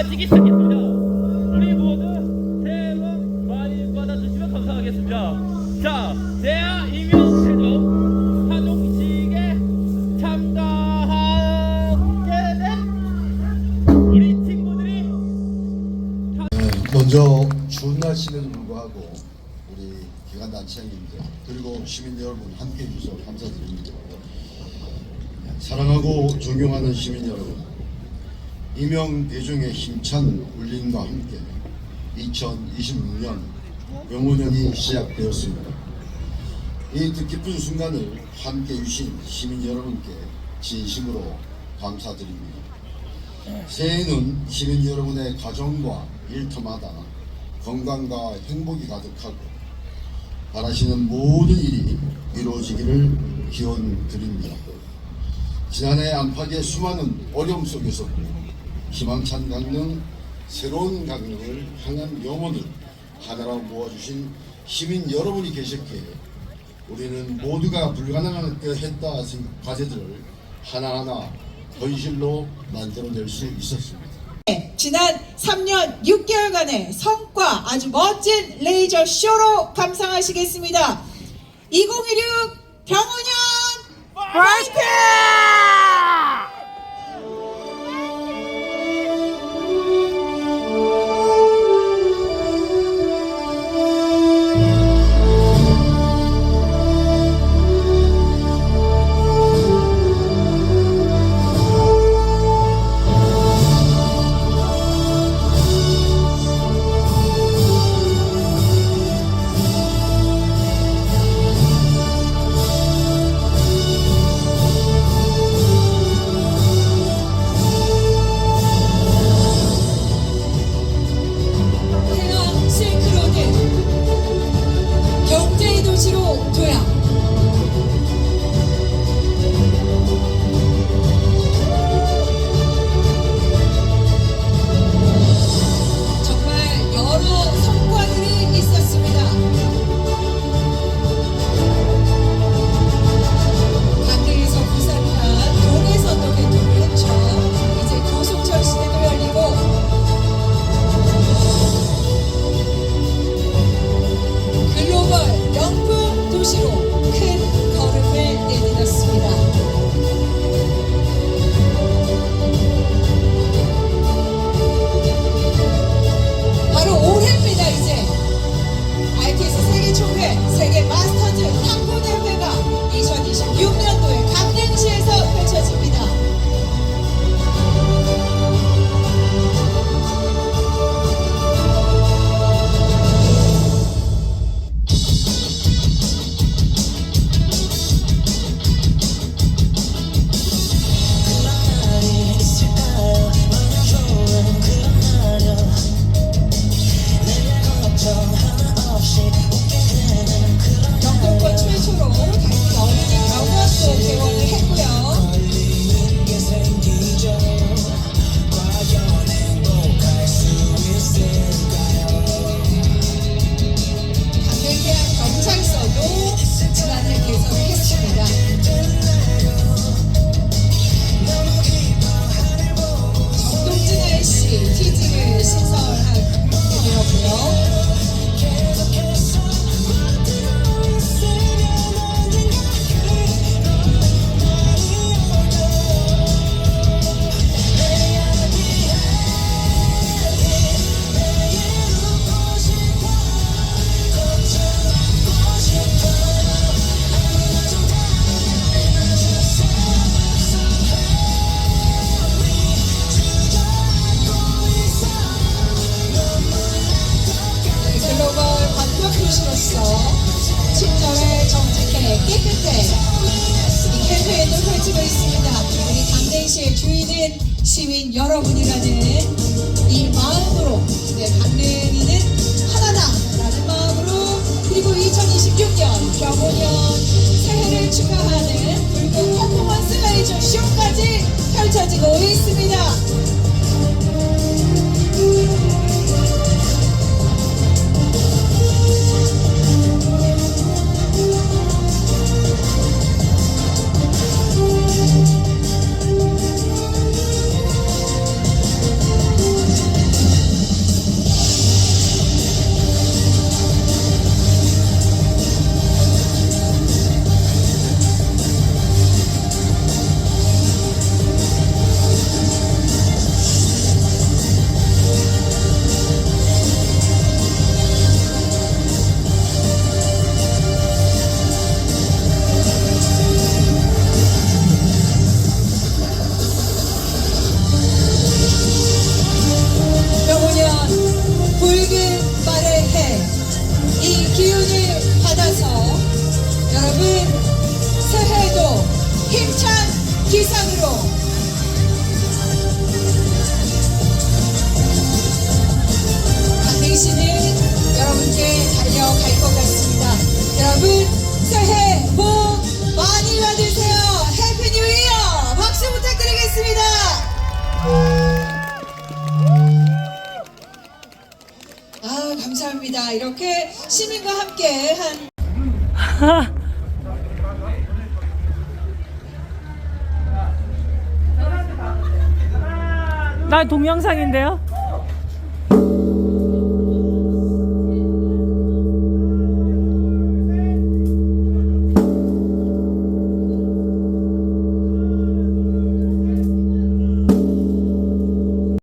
마치겠습니다. 우리 모두 새해 복 많이 받아주시면 감사하겠습니다. 자, 대하 임명태종 사종식에 참가하게 된 우리 친구들이 먼저 추운 날씨에도 불구하고 우리 기관단체장님들 그리고 시민 여러분 함께해 주셔서 감사드립니다. 사랑하고 존경하는 시민 여러분 이명 대중의 힘찬 울림과 함께 2026년 병원년이 시작되었습니다. 이 뜻깊은 순간을 함께 해주신 시민 여러분께 진심으로 감사드립니다. 새해에는 시민 여러분의 가정과 일터마다 건강과 행복이 가득하고 바라시는 모든 일이 이루어지기를 기원 드립니다. 지난해 안팎의 수많은 어려움 속에서도 희망찬 강릉, 새로운 강릉을 향한 영혼을 하나로 모아주신 시민 여러분이 계셨기에 우리는 모두가 불가능한 듯 했다 생각 과제들을 하나하나 현실로 만들어낼 수 있었습니다. 지난 3년 6개월간의 성과 아주 멋진 레이저 쇼로 감상하시겠습니다. 2016 병원년 파이팅! 깨끗해 이 캠페인을 펼치고 있습니다. 우리 강릉시의 주인은 시민 여러분이라는 이 마음으로 네, 강릉이는 하나다라는 마음으로 그리고 2026년 병오년 새해를 축하하는 불꽃 퍼포먼스 레이저 쇼까지 펼쳐지고 있습니다. 기상으로 강대시는 여러분께 달려갈 것 같습니다. 여러분 새해 복 많이 받으세요. 해피 뉴 이어 박수 부탁드리겠습니다. 아 감사합니다. 이렇게 시민과 함께 한 나 동영상인데요?